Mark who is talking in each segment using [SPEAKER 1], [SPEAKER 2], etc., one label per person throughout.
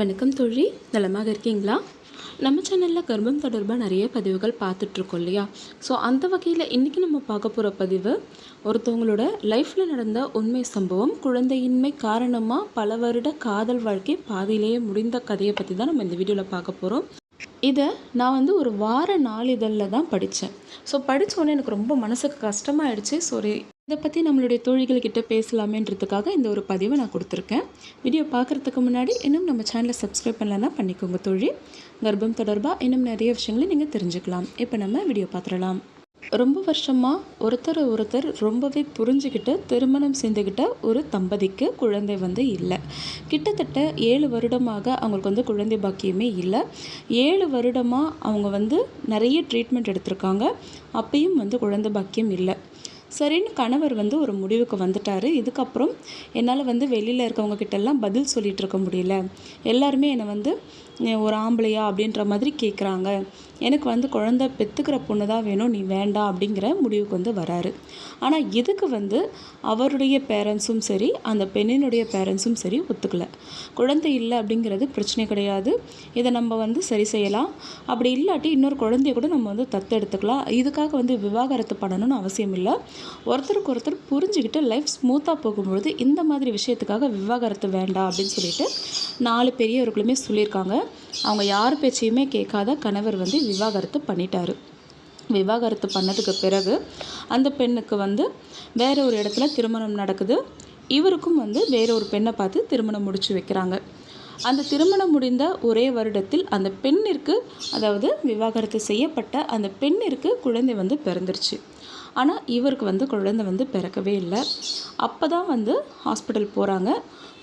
[SPEAKER 1] வணக்கம் தோழி. நலமாக இருக்கீங்களா? நம்ம சேனலில் கர்ப்பம் தொடர்பாக நிறைய பதிவுகள் பார்த்துட்ருக்கோம் இல்லையா? ஸோ அந்த வகையில் இன்றைக்கி நம்ம பார்க்க போகிற பதிவு ஒருத்தவங்களோட லைஃப்பில் நடந்த உண்மை சம்பவம் குழந்தையின்மை காரணமாக பல வருட காதல் வாழ்க்கை பாதியிலேயே முடிந்த கதையை பற்றி தான் நம்ம இந்த வீடியோவில் பார்க்க போகிறோம் இதை நான் வந்து ஒரு வார நாளிதழில் தான் படித்தேன் ஸோ படித்த உடனே எனக்கு ரொம்ப மனசுக்கு கஷ்டமாயிடுச்சு. ஸோ இதை பற்றி நம்மளுடைய தோழிகள்கிட்ட பேசலாமேன்றதுக்காக இந்த ஒரு பதிவை நான் கொடுத்துருக்கேன். வீடியோ பார்க்குறதுக்கு முன்னாடி இன்னும் நம்ம சேனலை சப்ஸ்கிரைப் பண்ணலன்னா பண்ணிக்கோங்க தோழி. கர்ப்பம் தொடர்பாக இன்னும் நிறைய விஷயங்களை நீங்கள் தெரிஞ்சுக்கலாம். இப்போ நம்ம வீடியோ பார்த்துடலாம். ரொம்ப வருஷமாக ஒருத்தர் ஒருத்தர் ரொம்பவே புரிஞ்சுக்கிட்டு திருமணம் செஞ்சுக்கிட்ட ஒரு தம்பதிக்கு குழந்தை வந்து இல்லை. கிட்டத்தட்ட ஏழு வருடமாக அவங்களுக்கு வந்து குழந்தை பாக்கியமே இல்லை. ஏழு வருடமாக அவங்க வந்து நிறைய ட்ரீட்மெண்ட் எடுத்திருக்காங்க. அப்பயும் வந்து குழந்தை பாக்கியம் இல்லை. சரின்னு கணவர் வந்து ஒரு முடிவுக்கு வந்துட்டார். இதுக்கப்புறம் என்னால் வந்து வெளியில் இருக்கவங்க கிட்டெல்லாம் பதில் சொல்லிகிட்டு இருக்க முடியல. எல்லாருமே என்னை வந்து ஒரு ஆம்பளையா அப்படின்ற மாதிரி கேட்குறாங்க எனக்கு வந்து குழந்த பெற்றுக்கிற பொண்ணு தான் வேணும் நீ வேண்டாம் அப்படிங்கிற முடிவுக்கு வந்து வராரு. ஆனால் இதுக்கு வந்து அவருடைய பேரண்ட்ஸும் சரி அந்த பெண்ணினுடைய பேரண்ட்ஸும் சரி ஒத்துக்கல. குழந்தை இல்லை அப்படிங்கிறது பிரச்சனை கிடையாது. இதை நம்ம வந்து சரி செய்யலாம். அப்படி இல்லாட்டி இன்னொரு குழந்தைய கூட நம்ம வந்து தத்தெடுத்துக்கலாம். இதுக்காக வந்து விவாகரத்து பண்ணணும்னு அவசியம் இல்லை. ஒருத்தருக்கு ஒருத்தர் புரிஞ்சுக்கிட்டு லைஃப் ஸ்மூத்தாக போகும்பொழுது இந்த மாதிரி விஷயத்துக்காக விவாகரத்து வேண்டாம் அப்படின்னு சொல்லிட்டு நாலு பெரியவர்களுமே சொல்லியிருக்காங்க. அவங்க யார் பேச்சையுமே கேட்காத கணவர் வந்து விவாகரத்து பண்ணிட்டாரு. விவாகரத்து பண்ணதுக்கு பிறகு அந்த பெண்ணுக்கு வந்து வேற ஒரு இடத்துல திருமணம் நடக்குது. இவருக்கும் வந்து வேற ஒரு பெண்ணை பார்த்து திருமணம் முடிச்சு வைக்கிறாங்க. அந்த திருமணம் முடிந்த ஒரே வருடத்தில் அந்த பெண்ணிற்கு அதாவது விவாகரத்து செய்யப்பட்ட அந்த பெண்ணிற்கு குழந்தை வந்து பிறந்துருச்சு. ஆனால் இவருக்கு வந்து குழந்தை வந்து பிறக்கவே இல்லை. அப்போ தான் வந்து ஹாஸ்பிட்டல் போகிறாங்க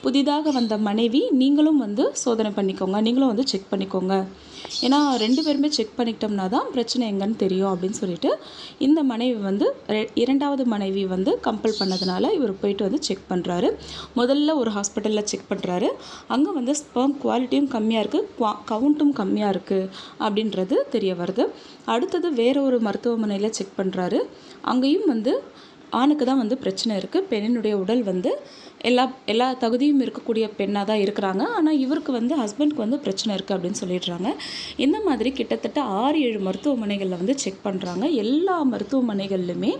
[SPEAKER 1] புதிதாக வந்த மனைவி நீங்களும் வந்து சோதனை பண்ணிக்கோங்க. நீங்களும் வந்து செக் பண்ணிக்கோங்க. ஏன்னா ரெண்டு பேருமே செக் பண்ணிக்கிட்டோம்னா தான் பிரச்சனை எங்கன்னு தெரியும் அப்படின்னு சொல்லிட்டு இந்த மனைவி வந்து இரண்டாவது மனைவி வந்து கம்பல் பண்ணதுனால இவர் போயிட்டு வந்து செக் பண்ணுறாரு முதல்ல ஒரு ஹாஸ்பிட்டலில் செக் பண்ணுறாரு அங்கே வந்து ஸ்பெர்ம் குவாலிட்டியும் கம்மியாக இருக்குது குவா கவுண்ட்டும் கம்மியாக இருக்குது அப்படின்றது தெரிய வருது. அடுத்தது வேற ஒரு மருத்துவமனையில் செக் பண்ணுறாரு அங்கேயும் வந்து ஆணுக்கு தான் வந்து பிரச்சனை இருக்குது பெண்ணினுடைய உடல் வந்து எல்லா எல்லா தகுதியும் இருக்கக்கூடிய பெண்ணாக தான் இருக்கிறாங்க. ஆனால் இவருக்கு வந்து ஹஸ்பண்ட்க்கு வந்து பிரச்சனை இருக்குது அப்படின்னு சொல்லிடுறாங்க. இந்த மாதிரி கிட்டத்தட்ட ஆறு ஏழு மருத்துவமனைகளில் வந்து செக் பண்ணுறாங்க எல்லா மருத்துவமனைகள்லையுமே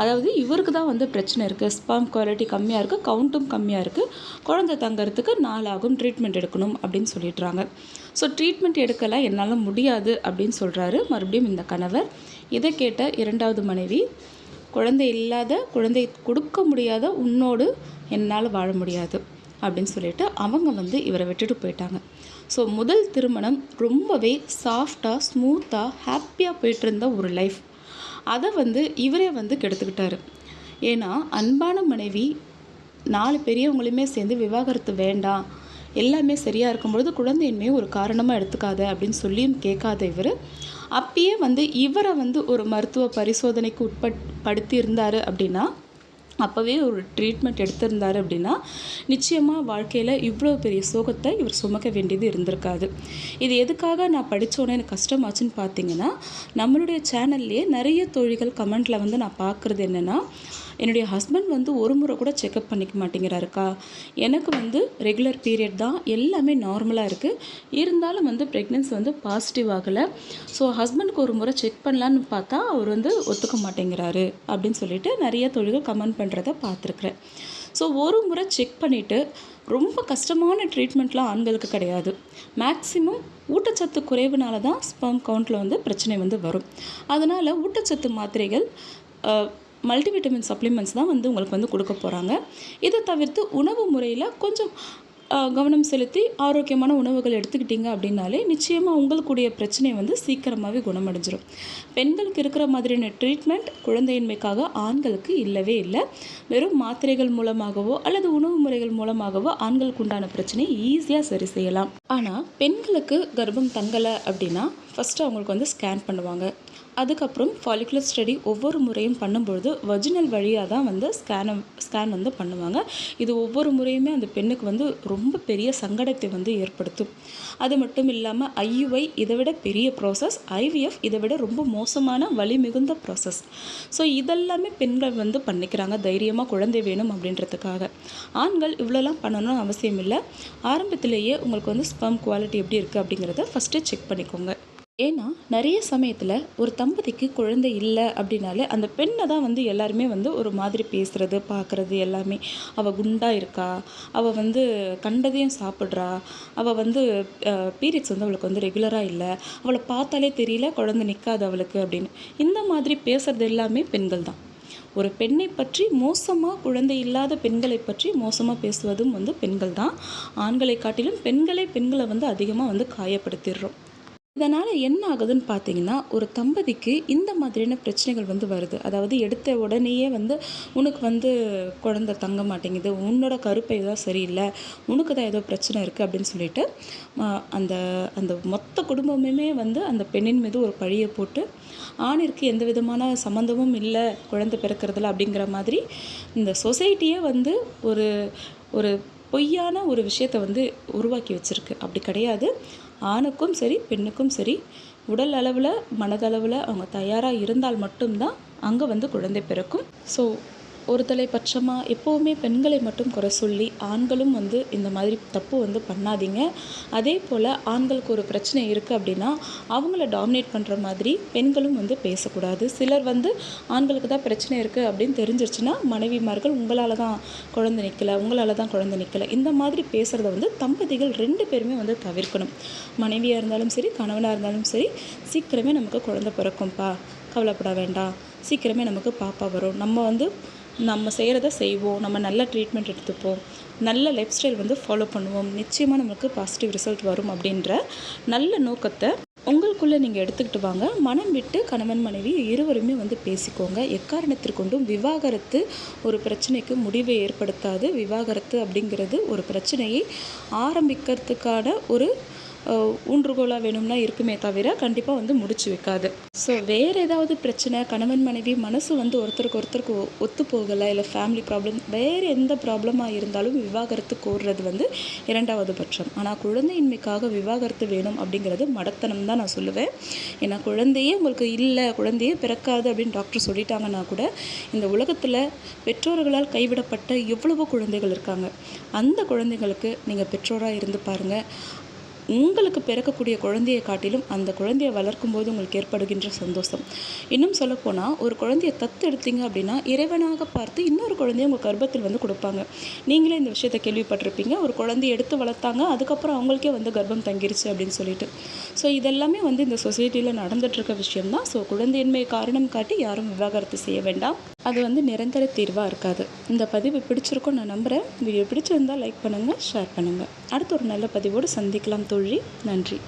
[SPEAKER 1] அதாவது இவருக்கு தான் வந்து பிரச்சனை இருக்குது ஸ்பாம் குவாலிட்டி கம்மியாக இருக்குது கவுண்ட்டும் கம்மியாக இருக்குது குழந்தை தங்கிறதுக்கு நாளாகும் ட்ரீட்மெண்ட் எடுக்கணும் அப்படின்னு சொல்லிடுறாங்க. ஸோ ட்ரீட்மெண்ட் எடுக்கலாம் என்னால் முடியாது அப்படின்னு சொல்கிறாரு மறுபடியும் இந்த கணவர். இதை கேட்ட இரண்டாவது மனைவி குழந்தை இல்லாத குழந்தை கொடுக்க முடியாத உன்னோடு என்னால் வாழ முடியாது அப்படின்னு சொல்லிட்டு அவங்க வந்து இவரை விட்டுட்டு போயிட்டாங்க. ஸோ முதல் திருமணம் ரொம்பவே சாஃப்டாக ஸ்மூத்தாக ஹாப்பியாக போயிட்டு இருந்த ஒரு லைஃப் அதை வந்து இவரே வந்து கெடுத்துக்கிட்டாரு. ஏன்னா அன்பான மனைவி நாலு பெரியவங்களையுமே சேர்ந்து விவாகரத்து வேண்டாம் எல்லாமே சரியாக இருக்கும்பொழுது குழந்தையின்மையை ஒரு காரணமாக எடுத்துக்காத அப்படின்னு சொல்லியும் கேட்காத இவர். அப்பயே வந்து இவரை வந்து ஒரு மருத்துவ பரிசோதனைக்கு உட்பட் படுத்தியிருந்தார் அப்படின்னா அப்போவே ஒரு ட்ரீட்மெண்ட் எடுத்திருந்தார் அப்படின்னா நிச்சயமாக வாழ்க்கையில் இவ்வளோ பெரிய சோகத்தை இவர் சுமக்க வேண்டியது இருந்திருக்காது. இது எதுக்காக நான் படித்தோன்னே எனக்கு கஷ்டமாச்சுன்னு பார்த்தீங்கன்னா நம்மளுடைய சேனல்லையே நிறைய தொழில்கள் கமெண்ட்டில் வந்து நான் பார்க்குறது என்னென்னா என்னுடைய ஹஸ்பண்ட் வந்து ஒரு முறை கூட செக்கப் பண்ணிக்க மாட்டேங்கிறாருக்கா? எனக்கு வந்து ரெகுலர் பீரியட் தான் எல்லாமே நார்மலாக இருக்குது இருந்தாலும் வந்து ப்ரெக்னென்சி வந்து பாசிட்டிவ் ஆகலை. ஸோ ஹஸ்பண்டுக்கு ஒரு முறை செக் பண்ணலான்னு பார்த்தா அவர் வந்து ஒத்துக்க மாட்டேங்கிறாரு அப்படின்னு சொல்லிட்டு நிறைய தொழில்கள் கமெண்ட் பண்ணுறத பார்த்துருக்குறேன். ஸோ ஒரு முறை செக் பண்ணிவிட்டு ரொம்ப கஷ்டமான ட்ரீட்மெண்ட்லாம் ஆண்களுக்கு கிடையாது. மேக்ஸிமம் ஊட்டச்சத்து குறைவுனால தான் ஸ்பம் கவுண்ட்டில் வந்து பிரச்சனை வந்து வரும். அதனால் ஊட்டச்சத்து மாத்திரைகள் மல்டிவிட்டமின் சப்ளிமெண்ட்ஸ் தான் வந்து உங்களுக்கு வந்து கொடுக்க போகிறாங்க இதை தவிர்த்து உணவு முறையில் கொஞ்சம் கவனம் செலுத்தி ஆரோக்கியமான உணவுகள் எடுத்துக்கிட்டீங்க அப்படின்னாலே நிச்சயமாக உங்களுக்குடைய பிரச்சனை வந்து சீக்கிரமாகவே குணமடைஞ்சிடும் பெண்களுக்கு இருக்கிற மாதிரியான ட்ரீட்மெண்ட் குழந்தையின்மைக்காக ஆண்களுக்கு இல்லவே இல்லை. வெறும் மாத்திரைகள் மூலமாகவோ அல்லது உணவு முறைகள் மூலமாகவோ ஆண்களுக்கு உண்டான பிரச்சனையை ஈஸியாக சரி செய்யலாம். ஆனால் பெண்களுக்கு கர்ப்பம் தங்கலை அப்படின்னா ஃபஸ்ட்டு அவங்களுக்கு வந்து ஸ்கேன் பண்ணுவாங்க. அதுக்கப்புறம் ஃபாலிகுலர் ஸ்டடி ஒவ்வொரு முறையும் பண்ணும்பொழுது வஜினல் வழியாக தான் வந்து ஸ்கேனை ஸ்கேன் வந்து பண்ணுவாங்க. இது ஒவ்வொரு முறையுமே அந்த பெண்ணுக்கு வந்து ரொம்ப பெரிய சங்கடத்தை வந்து ஏற்படுத்தும். அது மட்டும் இல்லாமல் ஐயுஐ இதை விட பெரிய ப்ராசஸ் ஐவிஎஃப் இதை விட ரொம்ப மோசமான வலி மிகுந்த ப்ராசஸ் ஸோ இதெல்லாமே பெண்கள் வந்து பண்ணிக்கிறாங்க. தைரியமாக குழந்தை வேணும் அப்படின்றதுக்காக. ஆண்கள் இவ்வளோலாம் பண்ணணும்னு அவசியம் இல்லை ஆரம்பத்திலேயே உங்களுக்கு வந்து ஸ்பம் குவாலிட்டி எப்படி இருக்குது அப்படிங்கிறத ஃபஸ்ட்டு செக் பண்ணிக்கோங்க. ஏன்னா நிறைய சமயத்தில் ஒரு தம்பதிக்கு குழந்தை இல்லை அப்படின்னாலே அந்த பெண்ணை தான் வந்து எல்லாருமே வந்து ஒரு மாதிரி பேசுகிறது பார்க்குறது எல்லாமே. அவள் குண்டாக இருக்கா? அவள் வந்து கண்டதையும் சாப்பிட்றா? அவள் வந்து பீரியட்ஸ் வந்து அவளுக்கு வந்து ரெகுலராக இல்லை. அவளை பார்த்தாலே தெரியல குழந்தை நிற்காது அவளுக்கு அப்படின்னு. இந்த மாதிரி பேசுகிறது எல்லாமே பெண்கள் தான். ஒரு பெண்ணை பற்றி மோசமாக குழந்தை இல்லாத பெண்களை பற்றி மோசமாக பேசுவதும் வந்து பெண்கள் தான். ஆண்களை காட்டிலும் பெண்களே பெண்களை வந்து அதிகமாக வந்து காயப்படுத்திடுறோம். இதனால் என்ன ஆகுதுன்னு பார்த்தீங்கன்னா ஒரு தம்பதிக்கு இந்த மாதிரியான பிரச்சனைகள் வந்து வருது. அதாவது எடுத்த உடனேயே வந்து உனக்கு வந்து குழந்த தங்க மாட்டேங்குது. உன்னோட கருப்பை தான் சரியில்லை. உனக்கு தான் ஏதோ பிரச்சனை இருக்குது அப்படின்னு சொல்லிட்டு அந்த அந்த மொத்த குடும்பமுமே வந்து அந்த பெண்ணின் மீது ஒரு பழியை போட்டு ஆணிற்கு எந்த விதமான சம்மந்தமும் இல்லை. குழந்தை பிறக்கிறதுல அப்படிங்கிற மாதிரி இந்த சொசைட்டியே வந்து ஒரு ஒரு பொய்யான ஒரு விஷயத்தை வந்து உருவாக்கி வச்சுருக்கு. அப்படி கிடையாது. ஆணுக்கும் சரி பெண்ணுக்கும் சரி உடல் அளவில் மனதளவில் அவங்க தயாராக இருந்தால் மட்டும்தான் அங்கே வந்து குழந்தை பிறக்கும். ஸோ ஒரு தலைப்பட்சமாக எப்போவுமே பெண்களை மட்டும் குறை சொல்லி ஆண்களும் வந்து இந்த மாதிரி தப்பு வந்து பண்ணாதீங்க. அதே போல் ஆண்களுக்கு ஒரு பிரச்சனை இருக்குது அப்படின்னா அவங்கள டாமினேட் பண்ணுற மாதிரி பெண்களும் வந்து பேசக்கூடாது. சிலர் வந்து ஆண்களுக்கு தான் பிரச்சனை இருக்குது அப்படின்னு தெரிஞ்சிருச்சுன்னா மனைவிமார்கள் உங்களால் தான் குழந்தை நிற்கலை உங்களால் தான் குழந்தை நிற்கலை இந்த மாதிரி பேசுகிறத வந்து தம்பதிகள் ரெண்டு பேருமே வந்து தவிர்க்கணும். மனைவியாக இருந்தாலும் சரி கணவனாக இருந்தாலும் சரி சீக்கிரமே நமக்கு குழந்தை பிறக்கும்ப்பா கவலைப்பட வேண்டாம். சீக்கிரமே நமக்கு பாப்பா வரும். நம்ம வந்து நம்ம செய்கிறத செய்வோம் நம்ம நல்ல ட்ரீட்மெண்ட் எடுத்துப்போம் நல்ல லைஃப் ஸ்டைல் வந்து ஃபாலோ பண்ணுவோம் நிச்சயமாக நமக்கு பாசிட்டிவ் ரிசல்ட் வரும் அப்படின்ற நல்ல நோக்கத்தை உங்களுக்குள்ளே நீங்கள் எடுத்துக்கிட்டு வாங்க. மனம் விட்டு கணவன் மனைவி இருவருமே வந்து பேசிக்கோங்க. எக்காரணத்திற்கொண்டும் விவாகரத்து ஒரு பிரச்சனைக்கு முடிவை ஏற்படுத்தாது. விவாகரத்து அப்படிங்கிறது ஒரு பிரச்சனையை ஆரம்பிக்கிறதுக்கான ஒரு ஊன்றுகோலாக வேணும்னா இருக்குமே தவிர கண்டிப்பாக வந்து முடிச்சு வைக்காது. ஸோ வேறு ஏதாவது பிரச்சனை கணவன் மனைவி மனசு வந்து ஒருத்தருக்கு ஒருத்தருக்கு ஒத்து போகலை இல்லை ஃபேமிலி ப்ராப்ளம் வேறு எந்த ப்ராப்ளமாக இருந்தாலும் விவாகரத்து கோர்றது வந்து இரண்டாவது பட்சம். ஆனால் குழந்தையின்மைக்காக விவாகரத்து வேணும் அப்படிங்கிறது மடத்தனம் தான் நான் சொல்லுவேன். ஏன்னா குழந்தையே உங்களுக்கு இல்லை குழந்தையே பிறக்காது அப்படின்னு டாக்டர் சொல்லிட்டாங்கன்னா கூட இந்த உலகத்தில் பெற்றோர்களால் கைவிடப்பட்ட எவ்வளவோ குழந்தைகள் இருக்காங்க. அந்த குழந்தைங்களுக்கு நீங்கள் பெற்றோராக இருந்து பாருங்கள் உங்களுக்கு பிறக்கக்கூடிய குழந்தையை காட்டிலும் அந்த குழந்தையை வளர்க்கும் போது உங்களுக்கு ஏற்படுகின்ற சந்தோஷம். இன்னும் சொல்லப்போனால் ஒரு குழந்தையை தத்து எடுத்தீங்க அப்படின்னா இறைவனாக பார்த்து இன்னொரு குழந்தைய உங்கள் கர்ப்பத்தில் வந்து கொடுப்பாங்க. நீங்களே இந்த விஷயத்தை கேள்விப்பட்டிருப்பீங்க. ஒரு குழந்தைய எடுத்து வளர்த்தாங்க அதுக்கப்புறம் அவங்களுக்கே வந்து கர்ப்பம் தங்கிருச்சு அப்படின்னு சொல்லிட்டு. ஸோ இதெல்லாமே வந்து இந்த சொசைட்டியில் நடந்துகிட்ருக்க விஷயம்தான். ஸோ குழந்தையின்மை காரணம் காட்டி யாரும் விவாகரத்து செய்ய வேண்டாம். அது வந்து நிரந்தர தீர்வாக இருக்காது. இந்த பதிவு பிடிச்சிருக்கும் நான் நம்புகிறேன் வீடியோ பிடிச்சிருந்தால் லைக் பண்ணுங்கள் ஷேர் பண்ணுங்கள் அடுத்து ஒரு நல்ல பதிவோடு சந்திக்கலாம் தோழி. நன்றி.